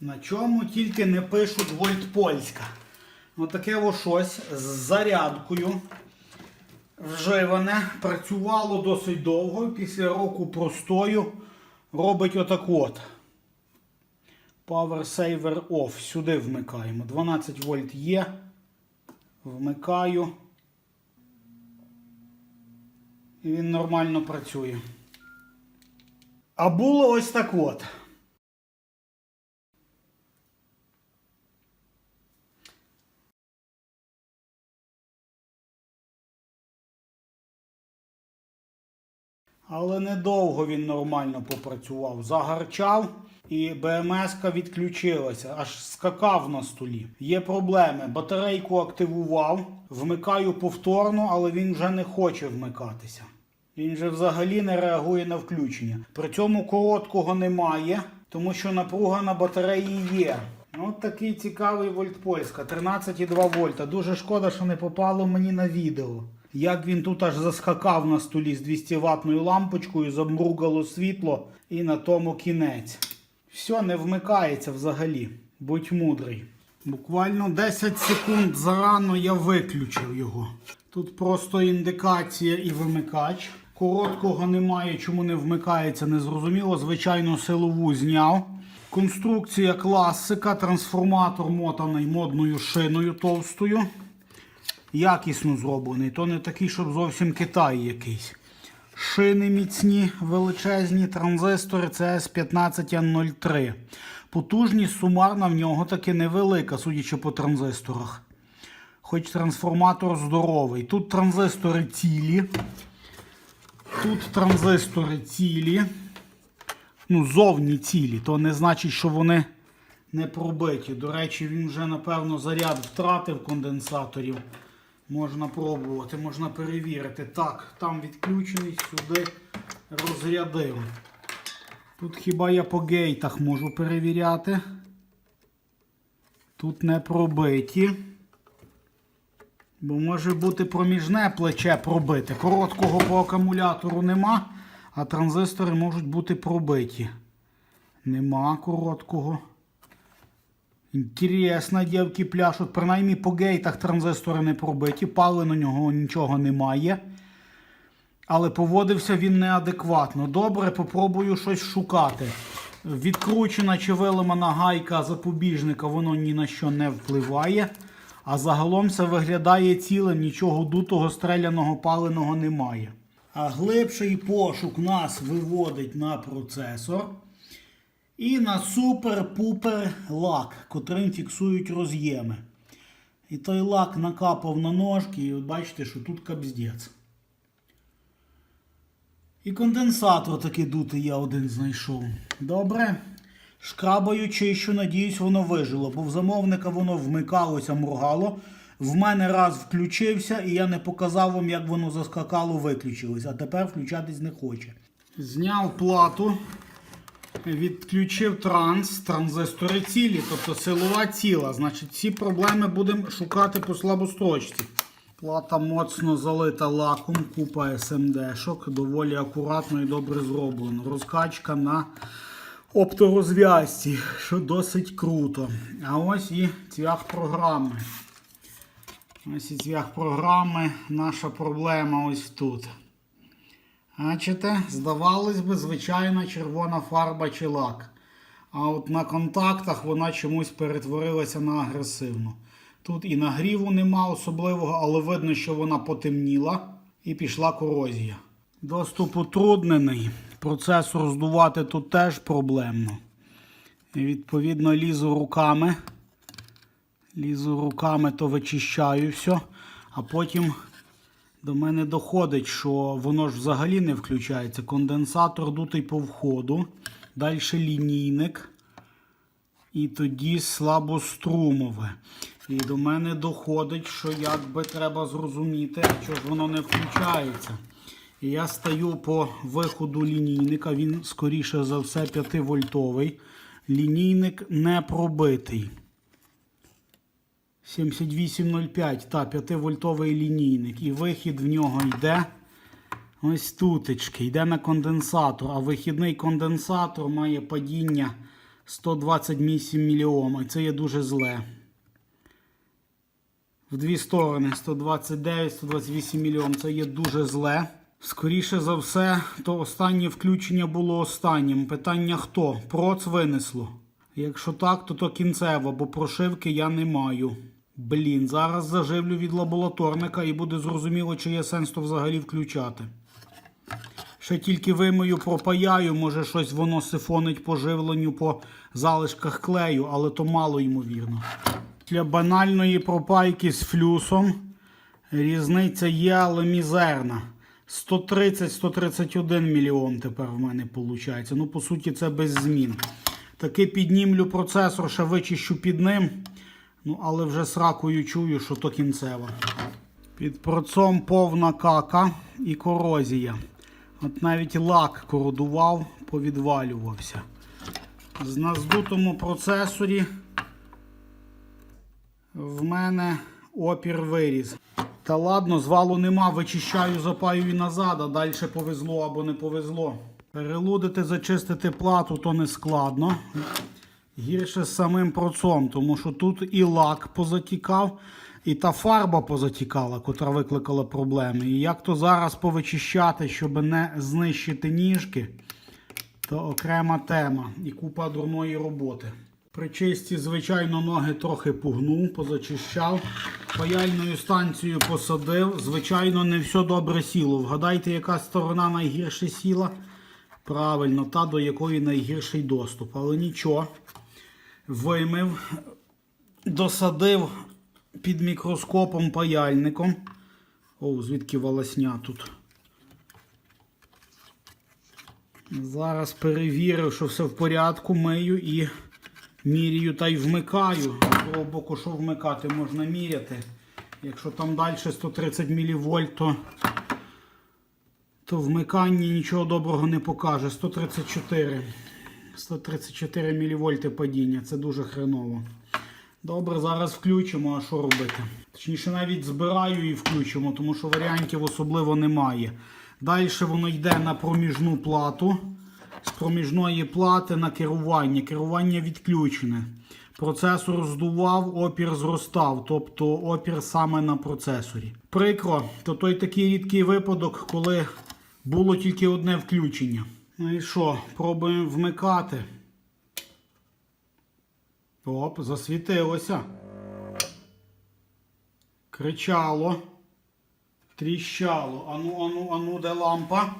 На чому тільки не пишуть вольт польська. Отаке во щось з зарядкою. Вживане, працювало досить довго. Після року простою робить отак от. Power Saver Off. Сюди вмикаємо. 12 вольт є. Вмикаю. І він нормально працює. А було ось так от. Але недовго він нормально попрацював. Загарчав і БМС-ка відключилася, аж скакав на столі. Є проблеми. Батарейку активував, вмикаю повторно, але він вже не хоче вмикатися. Він же взагалі не реагує на включення. При цьому короткого немає, тому що напруга на батареї є. От такий цікавий вольт Польська, 13,2 вольта. Дуже шкода, що не попало мені на відео. Як він тут аж заскакав на столі з 200 ватною лампочкою, замругало світло і на тому кінець. Все, не вмикається взагалі. Будь мудрий. Буквально 10 секунд зарано я виключив його. Тут просто індикація і вимикач. Короткого немає, чому не вмикається, незрозуміло. Звичайно, силову зняв. Конструкція класика, трансформатор мотаний модною шиною товстою. Якісно зроблений. То не такий, щоб зовсім Китай якийсь. Шини міцні, величезні, транзистори CS15N03. Потужність сумарна в нього таки невелика, судячи по транзисторах. Хоч трансформатор здоровий. Тут транзистори цілі. Тут транзистори цілі. Ну, зовні цілі. То не значить, що вони не пробиті. До речі, він вже, напевно, заряд втратив конденсаторів. Можна пробувати, можна перевірити. Так, там відключений, сюди розрядив. Тут хіба я по гейтах можу перевіряти. Тут не пробиті. Бо може бути проміжне плече пробите. Короткого по акумулятору нема, а транзистори можуть бути пробиті. Нема короткого. Інтересно, дівки пляшуть. Принаймні по гейтах транзистори не пробиті, пали на нього нічого немає. Але поводився він неадекватно. Добре, попробую щось шукати. Відкручена чи виламана гайка запобіжника, воно ні на що не впливає. А загалом це виглядає цілим, нічого дутого, стріляного, паленого немає. А глибший пошук нас виводить на процесор. І на супер-пупер лак, котрим фіксують роз'єми. І той лак накапав на ножки, і от бачите, що тут капздець. І конденсатор такий дутий я один знайшов. Добре. Шкрабаю чищу, надіюсь, воно вижило, бо в замовника воно вмикалося, моргало. В мене раз включився, і я не показав вам, як воно заскакало, виключилось. А тепер включатись не хоче. Зняв плату. Відключив транс, транзистори цілі, тобто силова ціла. Значить, ці проблеми будемо шукати по слабострочці. Плата моцно залита лаком, купа SMD-шок, доволі акуратно і добре зроблено. Розкачка на опторозв'язці, що досить круто. А ось і цвях програми. Ось і цвях програми. Наша проблема ось тут. Бачите, здавалось би, звичайна червона фарба чи лак. А от на контактах вона чомусь перетворилася на агресивну. Тут і нагріву нема особливого, але видно, що вона потемніла і пішла корозія. Доступ утруднений. Процесор здувати тут теж проблемно. І відповідно лізу руками. Лізу руками, то вичищаю все, а потім до мене доходить, що воно ж взагалі не включається. Конденсатор дутий по входу, далі лінійник. І тоді слабострумове. І до мене доходить, що якби треба зрозуміти, що ж воно не включається. І я стаю по виходу лінійника, він, скоріше за все, 5-вольтовий. Лінійник не пробитий. 7805, та 5-вольтовий лінійник. І вихід в нього йде ось тутечки, йде на конденсатор. А вихідний конденсатор має падіння 128 мільйом, а це є дуже зле. В дві сторони 129, 128 мільйон. Це є дуже зле. Скоріше за все, то останнє включення було останнім. Питання хто? Проц винесло. Якщо так, то то кінцево, бо прошивки я не маю. Блін, зараз заживлю від лабораторника і буде зрозуміло, чи є сенс то взагалі включати. Ще тільки вимою пропаяю, може щось воно сифонить по живленню по залишках клею, але то мало ймовірно. Для банальної пропайки з флюсом різниця є, але мізерна. 130-131 мільйон тепер в мене виходить. Ну, по суті, це без змін. Таки піднімлю процесор, ще вичищу під ним. Ну, але вже сракою чую, що то кінцево. Під процом повна кака і корозія. От навіть лак кородував, повідвалювався. З на здутому процесорі в мене опір виріс. Та ладно, звалу нема, вичищаю, запаю і назад, а далі повезло або не повезло. Перелудити, зачистити плату то не складно. Гірше з самим процом, тому що тут і лак позатікав, і та фарба позатікала, котра викликала проблеми. І як то зараз повичищати, щоб не знищити ніжки, то окрема тема і купа дурної роботи. При чисті, звичайно, ноги трохи пугнув, позачищав. Паяльною станцією посадив. Звичайно, не все добре сіло. Вгадайте, яка сторона найгірше сіла. Правильно, та, до якої найгірший доступ. Але нічого. Вимив, досадив під мікроскопом паяльником. О, звідки волосня тут. Зараз перевірив, що все в порядку, мию і міряю та й вмикаю. З другого боку, що вмикати, можна міряти. Якщо там далі 130 мВ, то, то вмикання нічого доброго не покаже. 134. 134 мВ падіння. Це дуже хреново. Добре, зараз включимо, а що робити? Точніше, навіть збираю і включимо, тому що варіантів особливо немає. Далі воно йде на проміжну плату. З проміжної плати на керування. Керування відключене. Процесор здував, опір зростав, тобто опір саме на процесорі. Прикро, то той такий рідкий випадок, коли було тільки одне включення. Ну і що, пробуємо вмикати. Оп, засвітилося. Кричало. Тріщало. Ану, ану, ану, де лампа?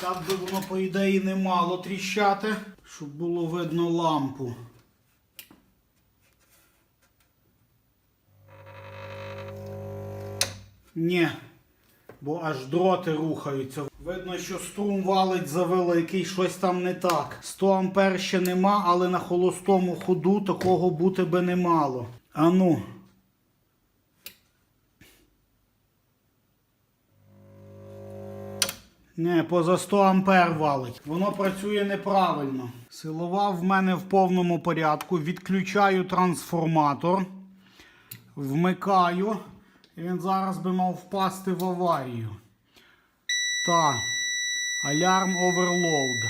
Так би воно, по ідеї, не мало тріщати, щоб було видно лампу. Ні, бо аж дроти рухаються. Видно, що струм валить завеликий, щось там не так. 100 ампер ще нема, але на холостому ходу такого бути би не мало. Ану. Не, поза 100 ампер валить. Воно працює неправильно. Силова в мене в повному порядку. Відключаю трансформатор. Вмикаю. І він зараз би мав впасти в аварію. Та. Алярм оверлоуд.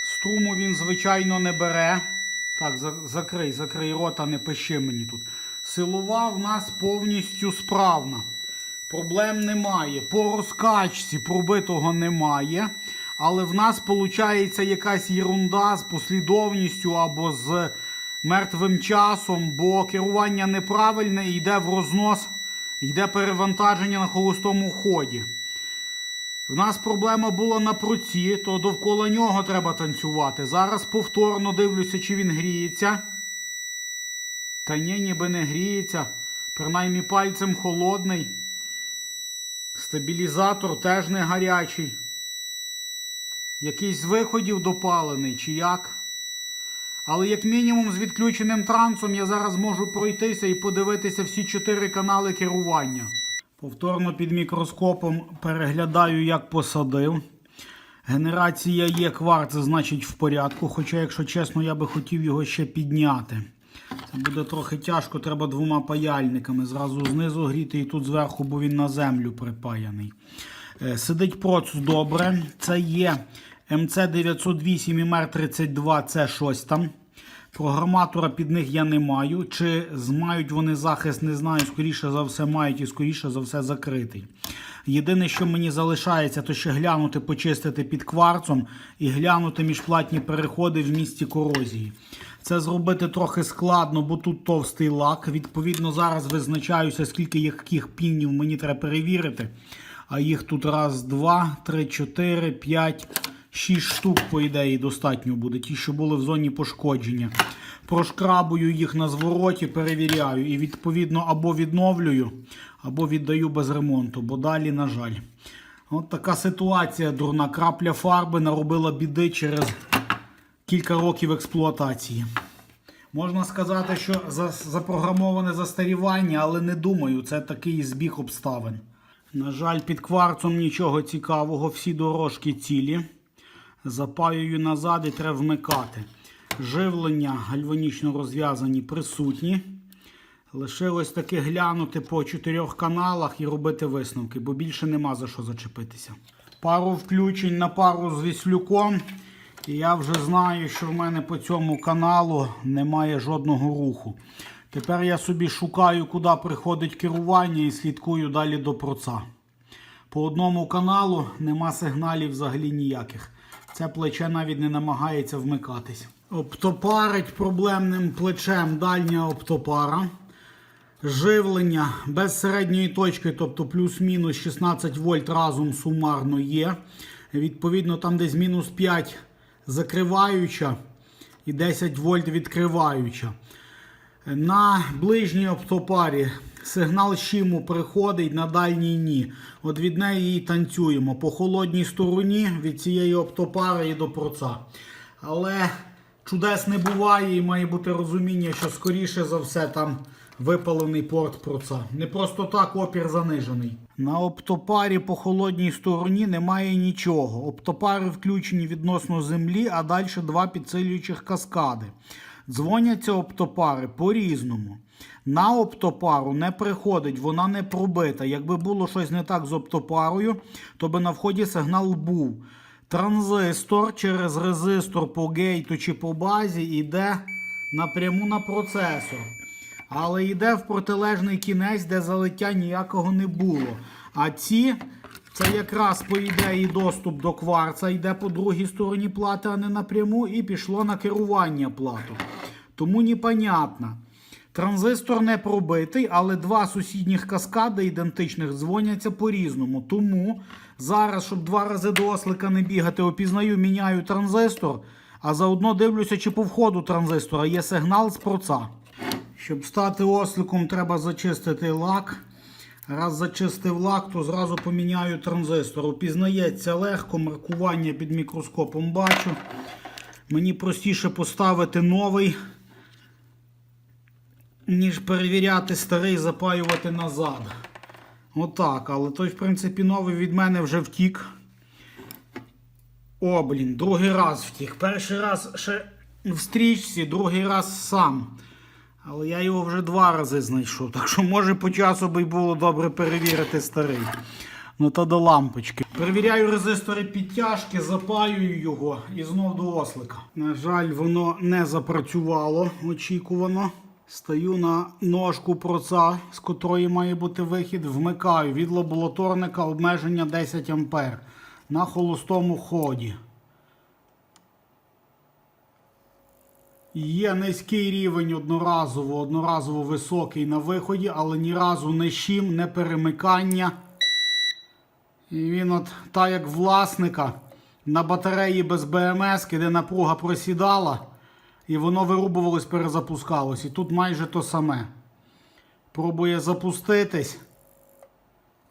Струму він, звичайно, не бере. Так, закрий, закрий рота, не пиши мені тут. Силова в нас повністю справна. Проблем немає. По розкачці пробитого немає. Але в нас виходить якась єрунда з послідовністю або з мертвим часом, бо керування неправильне йде в рознос, йде перевантаження на холостому ході. В нас проблема була на проці, то довкола нього треба танцювати. Зараз повторно дивлюся, чи він гріється. Та ні, ніби не гріється. Принаймні пальцем холодний. Стабілізатор теж не гарячий. Якийсь з виходів допалений, чи як. Але як мінімум з відключеним трансом я зараз можу пройтися і подивитися всі чотири канали керування. Повторно під мікроскопом переглядаю, як посадив. Генерація є кварц, значить в порядку. Хоча, якщо чесно, я би хотів його ще підняти. Це буде трохи тяжко, треба двома паяльниками. Зразу знизу гріти і тут зверху, бо він на землю припаяний. Е, Сидить процес добре. Це є МЦ908 і МЕР32 це щось там. Програматора під них я не маю. Чи мають вони захист, не знаю. Скоріше за все, мають і скоріше за все закритий. Єдине, що мені залишається, то ще глянути, почистити під кварцом і глянути міжплатні переходи в місті корозії. Це зробити трохи складно, бо тут товстий лак. Відповідно, зараз визначаюся, скільки яких пінів мені треба перевірити. А їх тут раз, два, три, чотири, п'ять, шість штук, по ідеї, достатньо буде. Ті, що були в зоні пошкодження. Прошкрабую їх на звороті, перевіряю. І відповідно або відновлюю, або віддаю без ремонту, бо далі, на жаль. От така ситуація, дурна крапля фарби наробила біди через кілька років експлуатації. Можна сказати, що запрограмоване застарівання, але не думаю, це такий збіг обставин. На жаль, під кварцом нічого цікавого, всі дорожки цілі. Запаюю назад і треба вмикати. Живлення гальванічно розв'язані присутні. Лишилось таки глянути по чотирьох каналах і робити висновки, бо більше нема за що зачепитися. Пару включень на пару з віслюком. І я вже знаю, що в мене по цьому каналу немає жодного руху. Тепер я собі шукаю, куди приходить керування і слідкую далі до проца. По одному каналу нема сигналів взагалі ніяких. Це плече навіть не намагається вмикатись. Оптопарить проблемним плечем дальня оптопара. Живлення без середньої точки, тобто плюс-мінус 16 вольт разом сумарно є. Відповідно, там десь мінус 5 закриваюча і 10 вольт відкриваюча. На ближній оптопарі сигнал щиму приходить, на дальній ні. От від неї і танцюємо. По холодній стороні від цієї оптопари і до проца. Але чудес не буває і має бути розуміння, що скоріше за все там випалений порт проца. Не просто так опір занижений. На оптопарі по холодній стороні немає нічого. Оптопари включені відносно землі, а далі два підсилюючих каскади. Дзвоняться оптопари по-різному. На оптопару не приходить, вона не пробита. Якби було щось не так з оптопарою, то би на вході сигнал був. Транзистор через резистор по гейту чи по базі йде напряму на процесор. Але йде в протилежний кінець, де залиття ніякого не було. А ці, це якраз по ідеї доступ до кварца йде по другій стороні плати, а не напряму, і пішло на керування плату. Тому непонятно. Транзистор не пробитий, але два сусідніх каскади ідентичних дзвоняться по-різному. Тому зараз, щоб два рази до ослика не бігати, опізнаю, міняю транзистор, а заодно дивлюся, чи по входу транзистора є сигнал з проца. Щоб стати осликом, треба зачистити лак. Раз зачистив лак, то зразу поміняю транзистор. Опізнається легко, маркування під мікроскопом бачу. Мені простіше поставити новий, ніж перевіряти старий, запаювати назад. Отак, але той, в принципі, новий від мене вже втік. О, блін, другий раз втік. Перший раз ще в стрічці, другий раз сам. Але я його вже два рази знайшов. Так що, може, по часу би було добре перевірити старий. Ну то до лампочки. Перевіряю резистори підтяжки, запаюю його і знов до ослика. На жаль, воно не запрацювало очікувано. Стаю на ножку проца, з котрої має бути вихід, вмикаю від лабораторника обмеження 10 А на холостому ході. Є низький рівень одноразово, одноразово високий на виході, але ні разу не щім, не перемикання. І він от так як власника на батареї без БМС, де напруга просідала, і воно вирубувалось, перезапускалось. І тут майже то саме. Пробує запуститись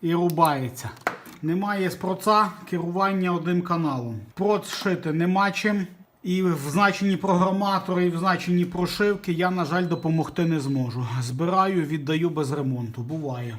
і рубається. Немає з проца керування одним каналом. Проц шити нема чим. І в значенні програматори, і в значенні прошивки я, на жаль, допомогти не зможу. Збираю, віддаю без ремонту. Буває.